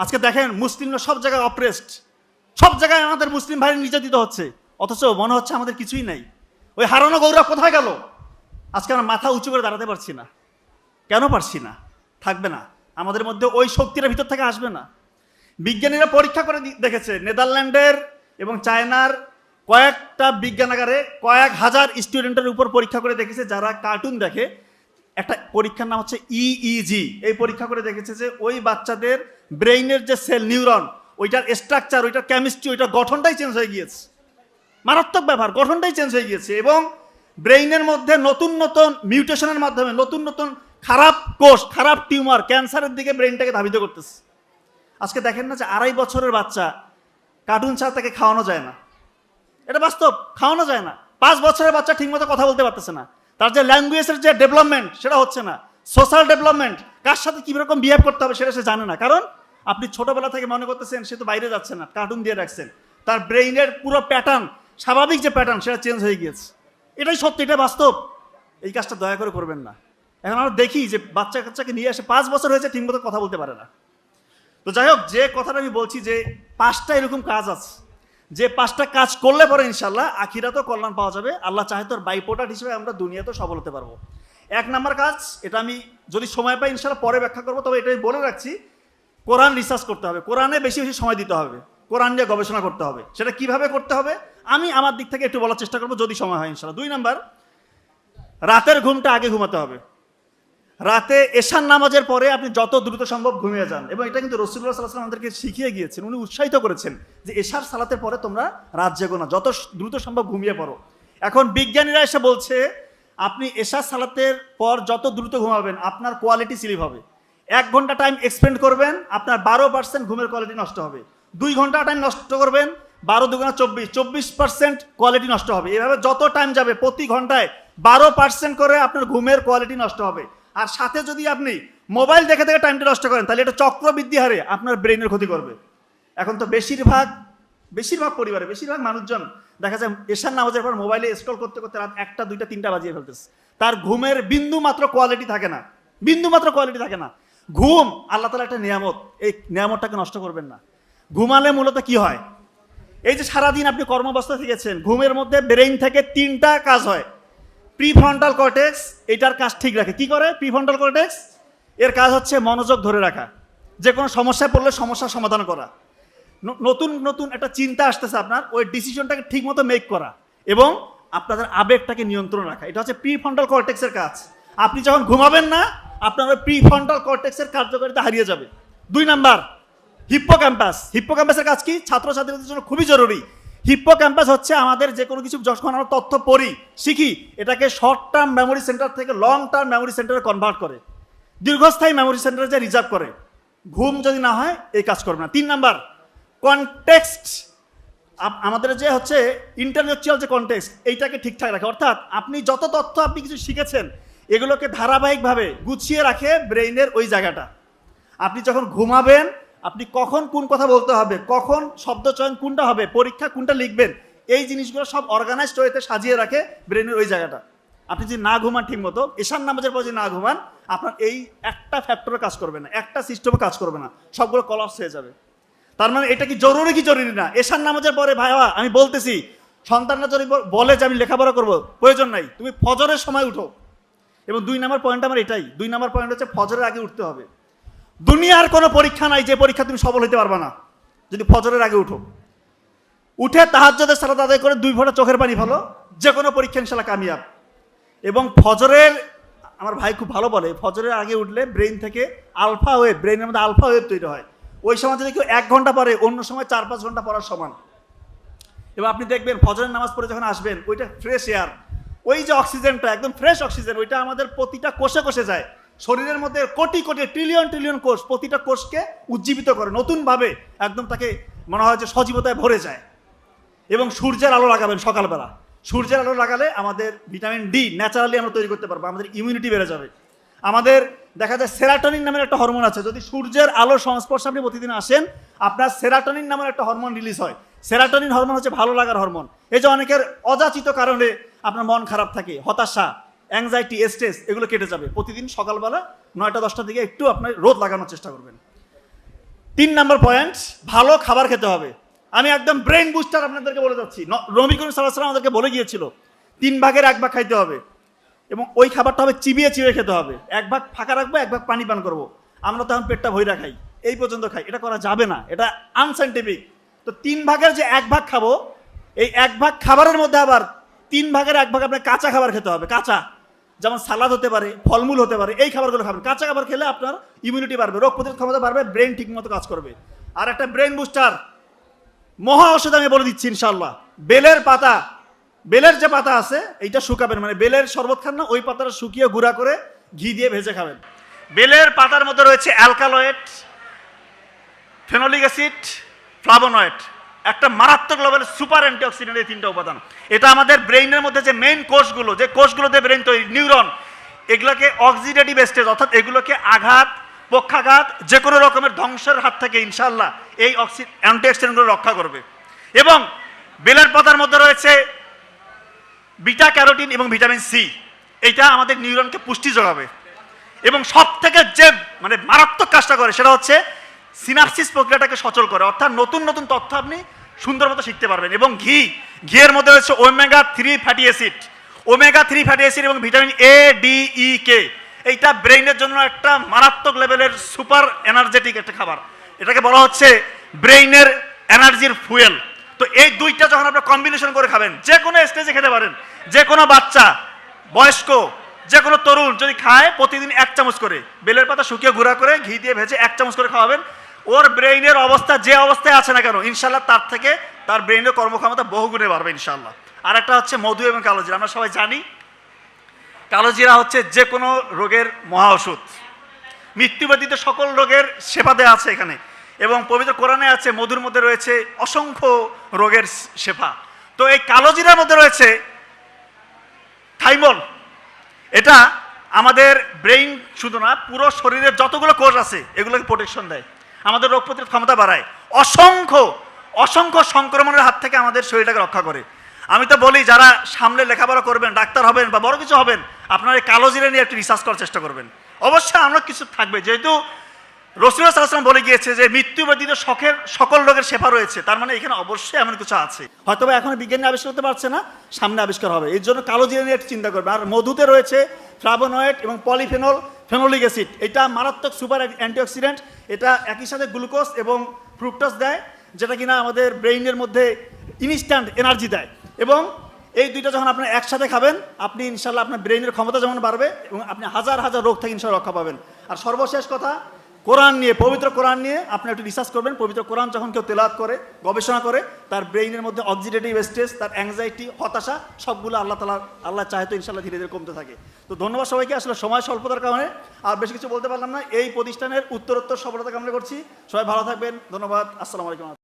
আজকে দেখেন মুসলিমরা সব জায়গায় অপ্রেসড সব জায়গায় আমাদের মুসলিম ভাই নির্যাতিত হচ্ছে। অথচ মনে হচ্ছে আমাদের কিছুই নাই। ওই হারানো গৌরব কোথায় গেল? আজকে আমরা মাথা উঁচু করে দাঁড়াতে পারছি না। কেন পারছি না? থাকবে না। আমাদের মধ্যে ওই শক্তিটা ভিতর থেকে আসবে না। বিজ্ঞানীরা পরীক্ষা করে দেখেছে, নেদারল্যান্ডের এবং চায়নার কয়েকটা বিজ্ঞানাগারে কয়েক হাজার স্টুডেন্টের উপর পরীক্ষা করে দেখেছে, যারা কার্টুন দেখে একটা পরীক্ষার নাম হচ্ছে ইইজি এই পরীক্ষা করে দেখেছে যে ওই বাচ্চাদের ব্রেইনের যে সেল, নিউরন, ওইটার স্ট্রাকচার, ওইটার কেমিস্ট্রি, ওইটার গঠনটাই চেঞ্জ হয়ে গিয়েছে। মারাত্মক ব্যাপার গঠনটাই চেঞ্জ হয়ে গিয়েছে এবং ব্রেইনের মধ্যে নতুন নতুন মিউটেশনের মাধ্যমে নতুন নতুন খারাপ কোষ, খারাপ টিউমার, ক্যান্সারের দিকে ব্রেইনটাকে ধাবিত করতেছে। আজকে দেখেন না যে আড়াই বছরের বাচ্চা কার্টুন ছাড়া তাকে খাওয়ানো যায় না। এটা বাস্তব, খাওয়ানো যায় না। পাঁচ বছরের বাচ্চা ঠিকমতো কথা বলতে পারতেছে না। তার যে ল্যাঙ্গুয়েজের যে ডেভেলপমেন্ট সেটা হচ্ছে না। সোশ্যাল ডেভেলপমেন্ট কার সাথে কীরকম বিহেভ করতে হবে সেটা সে জানে না। কারণ আপনি ছোটবেলা থেকে মনে করতেছেন, সে তো বাইরে যাচ্ছে না কার্টুন দিয়ে রাখছেন। তার ব্রেইনের পুরো প্যাটার্ন স্বাভাবিক যে প্যাটার্ন সেটা চেঞ্জ হয়ে গিয়েছে। এটাই সত্যি, এটা বাস্তব। এই কাজটা দয়া করে করবেন না। এখন আমরা দেখি যে বাচ্চা কাচ্চাকে নিয়ে আসে পাঁচ বছর হয়েছে ঠিকমতো কথা বলতে পারে না। তো যাই হোক, যে কথাটা আমি বলছি যে পাঁচটা এরকম কাজ আছে। যে পাঁচটা কাজ করলে পরে ইনশাল্লাহ আখিরাতেও কল্যাণ পাওয়া যাবে। আল্লাহ চাহে তোর বাইপোটাট হিসেবে আমরা দুনিয়াতেও সফল হতে পারব। এক নাম্বার কাজ, এটা আমি যদি সময় পাই ইনশাল্লাহ পরে ব্যাখ্যা করব, তবে এটাই বলে রাখছি, কোরআন রিসার্চ করতে হবে। কোরআনে বেশি বেশি সময় দিতে হবে। কোরআন নিয়ে গবেষণা করতে হবে। সেটা কীভাবে করতে হবে? আমি আমার দিক থেকে একটু বলার চেষ্টা করব যদি সময় হয় ইনশাল্লাহ দুই নাম্বার, রাতের ঘুমটা আগে ঘুমাতে হবে। রাতে এশার নামাজের পরে আপনি যত দ্রুত সম্ভব ঘুমিয়ে যান। এবং এটা কিন্তু রসুল্লাহ সাল্লাহ আমাদেরকে শিখিয়ে গিয়েছেন, উনি উৎসাহিত করেছেন যে এশার সালাতের পরে তোমরা রাত জেগো না, যত দ্রুত সম্ভব ঘুমিয়ে পড়ো। এখন বিজ্ঞানীরা এসে বলছে, আপনি এশার সালাতের পর যত দ্রুত ঘুমাবেন, আপনার কোয়ালিটি স্লিপ হবে। এক ঘণ্টা টাইম এক্সপেন্ড করবেন, আপনার বারো পার্সেন্ট ঘুমের কোয়ালিটি নষ্ট হবে। দুই ঘণ্টা টাইম নষ্ট করবেন, বারো দুগুণা চব্বিশ চব্বিশ পার্সেন্ট কোয়ালিটি নষ্ট হবে। এভাবে যত টাইম যাবে, প্রতি ঘন্টায় বারো পার্সেন্ট করে আপনার ঘুমের কোয়ালিটি নষ্ট হবে। আর সাথে যদি আপনি মোবাইল দেখে দেখে টাইমটা নষ্ট করেন, তাহলে এটা চক্রবৃদ্ধি হারে আপনার ব্রেনের ক্ষতি করবে। এখন তো বেশিরভাগ বেশিরভাগ পরিবারে, বেশিরভাগ মানুষজন, দেখা যায় এশার নামাজের পর মোবাইলে স্ক্রল করতে করতে রাত একটা, দুইটা, তিনটা বাজিয়ে ফেলতেছে। তার ঘুমের বিন্দু মাত্র কোয়ালিটি থাকে না। বিন্দু মাত্র কোয়ালিটি থাকে না। ঘুম আল্লাহ তালা একটা নিয়ামত। এই নিয়ামতটাকে নষ্ট করবেন না। ঘুমালে মূলত কি হয়? এই যে সারাদিন আপনি কর্মব্যস্ত থেকেছেন, ঘুমের মধ্যে ব্রেইন থেকে তিনটা কাজ হয়। প্রিফ্রন্টাল কর্টেক্স, এটার কাজ ঠিক রাখে। কি করে? প্রিফ্রন্টাল কর্টেক্স, এর কাজ হচ্ছে মনোযোগ ধরে রাখা। যে কোনো সমস্যায় পড়লে সমস্যার সমাধান করা। নতুন নতুন একটা চিন্তা আসতেছে আপনার, ওই ডিসিশনটাকে ঠিক মতো মেক করা এবং আপনাদের আবেগটাকে নিয়ন্ত্রণ রাখা। এটা হচ্ছে প্রিফ্রন্টাল কর্টেক্সের কাজ। আপনি যখন ঘুমাবেন না, আপনার প্রিফ্রন্টাল কর্টেক্সের কার্যকারিতা হারিয়ে যাবে। দুই নাম্বার হিপ্পো ক্যাম্পাস হিপ্পো ক্যাম্পাসের কাজ কি? ছাত্রছাত্রীদের জন্য খুবই জরুরি। হিপ্পো ক্যাম্পাস হচ্ছে আমাদের যে কোনো কিছু যখন আমরা তথ্য পড়ি, শিখি, এটাকে শর্ট টার্ম মেমোরি সেন্টার থেকে লং টার্ম মেমোরি সেন্টারে কনভার্ট করে। দীর্ঘস্থায়ী মেমোরি সেন্টারে যে রিজার্ভ করে, ঘুম যদি না হয়, এই কাজ করবে না। তিন নাম্বার কনটেক্সট আমাদের যে হচ্ছে ইন্টারনেকচুয়াল যে কনটেক্সট এইটাকে ঠিকঠাক রাখে। অর্থাৎ আপনি যত তথ্য আপনি কিছু শিখেছেন, এগুলোকে ধারাবাহিকভাবে গুছিয়ে রাখে ব্রেইনের ওই জায়গাটা। আপনি যখন ঘুমাবেন আপনি কখন কোন কথা বলতে হবে, কখন শব্দ চয়ন কোনটা হবে, পরীক্ষা কোনটা লিখবেন, এই জিনিসগুলো সব অর্গানাইজড ওয়েতে সাজিয়ে রাখে ব্রেনের ওই জায়গাটা। আপনি যদি না ঘুমান ঠিক মতো এশার নামাজের পর যদি না ঘুমান, আপনার এই একটা ফ্যাক্টরে কাজ করবে না, একটা সিস্টেমে কাজ করবে না, সবগুলো কলাপস হয়ে যাবে। তার মানে এটা কি জরুরি কি জরুরি না? এশার নামাজের পরে ভাইয়া আমি বলতেছি, সন্তানরা যদি বলে যে আমি লেখাপড়া করব, প্রয়োজন নাই, তুমি ফজরের সময় উঠো। এবং দুই নাম্বার পয়েন্ট আমার এটাই, দুই নাম্বার পয়েন্ট হচ্ছে ফজরের আগে উঠতে হবে। দুনিয়ার কোনো পরীক্ষা নাই, যে পরীক্ষা তুমি সফল হতে পারবে না। যদি ফজরের আগে উঠো। উঠে তাহাজ্যদের সারা আদায় করে দুই ফোঁটা চোখের পানি ফেলো যে কোনো পরীক্ষা ইনশাল্লাহ কামিয়াব। এবং ফজরের, আমার ভাই খুব ভালো বলে, ফজরের আগে উঠলে ব্রেন থেকে আলফা ওয়েভ ব্রেনের মধ্যে আলফা ওয়েভ তৈরি হয়। ওই সময় যদি কেউ এক ঘণ্টা পরে অন্য সময় চার পাঁচ ঘণ্টা পড়ার সমান। এবার আপনি দেখবেন ফজরের নামাজ পড়ে যখন আসবেন, ওইটা ফ্রেশ এয়ার ওই যে অক্সিজেনটা একদম ফ্রেশ অক্সিজেন ওইটা আমাদের প্রতিটা কোষে কোষে যায়। শরীরের মধ্যে কোটি কোটি ট্রিলিয়ন ট্রিলিয়ন কোষ, প্রতিটা কোষকে উজ্জীবিত করে, নতুনভাবে একদম তাকে মনে হয় যে সজীবতায় ভরে যায়। এবং সূর্যের আলো লাগাবেন সকালবেলা। সূর্যের আলো লাগালে আমাদের ভিটামিন ডি ন্যাচারালি আমরা তৈরি করতে পারব, আমাদের ইমিউনিটি বেড়ে যাবে। আমাদের দেখা যায় সেরাটনিন নামের একটা হরমোন আছে, যদি সূর্যের আলোর সংস্পর্শে আপনি প্রতিদিন আসেন, আপনার সেরাটনিন নামের একটা হরমোন রিলিজ হয়। সেরাটনিন হরমোন হচ্ছে ভালো লাগার হরমোন। এই যে অনেকের অযাচিত কারণে আপনার মন খারাপ থাকে, হতাশা অ্যাংজাইটি স্ট্রেস এগুলো কেটে যাবে। প্রতিদিন সকালবেলা নয়টা, দশটার দিকে একটু আপনার রোদ লাগানোর চেষ্টা করবেন। তিন নম্বর পয়েন্ট ভালো খাবার খেতে হবে। আমি একদম ব্রেন বুস্টার আপনাদেরকে বলে যাচ্ছি। নবী করিম সাল্লাহ আমাদেরকে বলে গিয়েছিল, তিন ভাগের এক ভাগ খাইতে হবে এবং ওই খাবারটা হবে চিবিয়ে চিবিয়ে খেতে হবে। এক ভাগ ফাঁকা রাখব, এক ভাগ পানি পান করব। আমরা তখন পেটটা ভইরা খাই, এই পর্যন্ত খাই। এটা করা যাবে না, এটা আনসাইন্টিফিক তো তিন ভাগের যে এক ভাগ খাব, এই এক ভাগ খাবারের মধ্যে আবার তিন ভাগের এক ভাগ আপনার কাঁচা খাবার খেতে হবে, কাঁচা। যেমন সালাদ হতে পারে, ফলমূল হতে পারে, এই খাবারগুলো খাবেন। কাঁচা খাবার খেলে আপনার ইমিউনিটি বাড়বে, রোগ প্রতিরোধ ক্ষমতা বাড়বে ব্রেন ঠিক মতো কাজ করবে। আর একটা ব্রেন বুস্টার মহা ওষুধ আমি বলে দিচ্ছি ইনশাল্লাহ বেলের পাতা, বেলের যে পাতা আছে, এইটা শুকাবেন মানে বেলের শরবত খান না, ওই পাতাটা শুকিয়ে গুঁড়া করে ঘি দিয়ে ভেজে খাবেন। বেলের পাতার মধ্যে রয়েছে অ্যালকালয়েড, ফেনোলিক অ্যাসিড, ফ্লাভোনয়েড। একটা মারাত্মক লেভেলের সুপার অ্যান্টিঅক্সিডেন্ট এই তিনটা উপাদান। এটা আমাদের ব্রেইনের মধ্যে যে মেইন কোষগুলো, যে কোষগুলোতে ব্রেইন তৈরি নিউরন এগুলোকে অক্সিডেটিভ স্টেজ অর্থাৎ এগুলোকে আঘাত, পক্ষাঘাত যে কোনো রকমের ধ্বংসের হাত থেকে ইনশাল্লাহ এই অক্সি অ্যান্টিঅক্সিডেন্টগুলো রক্ষা করবে। এবং বেলের পাতার মধ্যে রয়েছে বিটা ক্যারোটিন এবং ভিটামিন সি এইটা আমাদের নিউরনকে পুষ্টি যোগাবে। এবং সব থেকে যে মানে মারাত্মক কাজটা করে সেটা হচ্ছে সিনাপসিস প্রক্রিয়াটাকে সচল করে। অর্থাৎ নতুন নতুন তথ্য আপনি সুন্দর মতো শিখতে পারবেন। এবং ঘি, ঘিয়ের মধ্যে রয়েছে omega three fatty acid omega three fatty acid এবং vitamin A D E K এইটা ব্রেইনের জন্য একটা মারাত্মক লেভেলের সুপার এনার্জেটিক একটা খাবার। এটাকে বলা হচ্ছে ব্রেইনের এনার্জির ফুয়েল তো এই দুইটা যখন আপনার কম্বিনেশন করে খাবেন, যে কোনো স্টেজে খেতে পারেন। যে কোনো বাচ্চা, বয়স্ক, যে কোনো তরুণ যদি খায়, প্রতিদিন এক চামচ করে। বেলের পাতা শুকিয়ে গুঁড়া করে ঘি দিয়ে ভেজে এক চামচ করে খাওয়াবেন। ওর ব্রেইনের অবস্থা যে অবস্থায় আছে না কেন ইনশাল্লাহ তার থেকে তার ব্রেইনের কর্মক্ষমতা বহুগুণে বাড়বে ইনশাল্লাহ আর একটা হচ্ছে মধু এবং কালোজিরা আমরা সবাই জানি কালোজিরা হচ্ছে যে কোনো রোগের মহা ওষুধ। মৃত্যু ব্যতীত সকল রোগের সেবা দেওয়া আছে এখানে এবং পবিত্র কোরআনে আছে, মধুর মধ্যে রয়েছে অসংখ্য রোগের শেফা তো এই কালোজিরার মধ্যে রয়েছে থাইমল। এটা আমাদের ব্রেইন শুধু না, পুরো শরীরের যতগুলো কোষ আছে, এগুলোকে প্রোটেকশন দেয়। আমাদের রোগ প্রতিরোধ ক্ষমতা বাড়ায়। অসংখ্য অসংখ্য সংক্রমণের হাত থেকে আমাদের শরীরটাকে রক্ষা করে। আমি তো বলি, যারা সামনে লেখাপড়া করবেন, ডাক্তার হবেন বা বড় কিছু হবেন, আপনারা এই কালো জিরে নিয়ে একটু রিসার্চ করার চেষ্টা করবেন। অবশ্যই আমরা কিছু থাকবে। যেহেতু রসুল সাল্লাম বলে গিয়েছে যে মৃত্যু ব্যতীত শখের, সকল রোগের শেফা রয়েছে। তার মানে এখানে অবশ্যই এমন কিছু আছে। হয়তো এখন বিজ্ঞানী আবিষ্কার করতে পারছে না, সামনে আবিষ্কার হবে। এর জন্য কালো জিরে নিয়ে একটু চিন্তা করবে। আর মধুতে রয়েছে ফ্লাভোনয়েড এবং পলিফেনল। Phenolic acid. এটা মারাত্মক সুপার অ্যান্টিঅক্সিডেন্ট। এটা একই সাথে গ্লুকোজ এবং ফ্রুক্টোজ দেয়, যেটা কিনা আমাদের ব্রেইনের মধ্যে ইনস্ট্যান্ট এনার্জি দেয়। এবং এই দুইটা যখন আপনি একসাথে খাবেন, আপনি ইনশাল্লাহ আপনার ব্রেইনের ক্ষমতা যেমন বাড়বে এবং আপনি হাজার হাজার রোগ থেকে ইনশাল্লাহ রক্ষা পাবেন। আর সর্বশেষ কথা কোরআন নিয়ে, পবিত্র কোরআন নিয়ে আপনি একটু রিসার্চ করবেন। পবিত্র কোরআন যখন কেউ তেলাত করে, গবেষণা করে, তার ব্রেইনের মধ্যে অক্সিডেটিভ স্ট্রেস তার অ্যাংজাইটি হতাশা, সবগুলো আল্লাহ তালা আল্লাহ চাহে তো ইনশাল্লাহ ধীরে ধীরে কমতে থাকে। তো ধন্যবাদ সবাইকে, আসলে সময় স্বল্পতার কারণে আর বেশি কিছু বলতে পারলাম না। এই প্রতিষ্ঠানের উত্তরোত্তর সফলতা কামনা করছি। সবাই ভালো থাকবেন। ধন্যবাদ। আসসালামু আলাইকুম।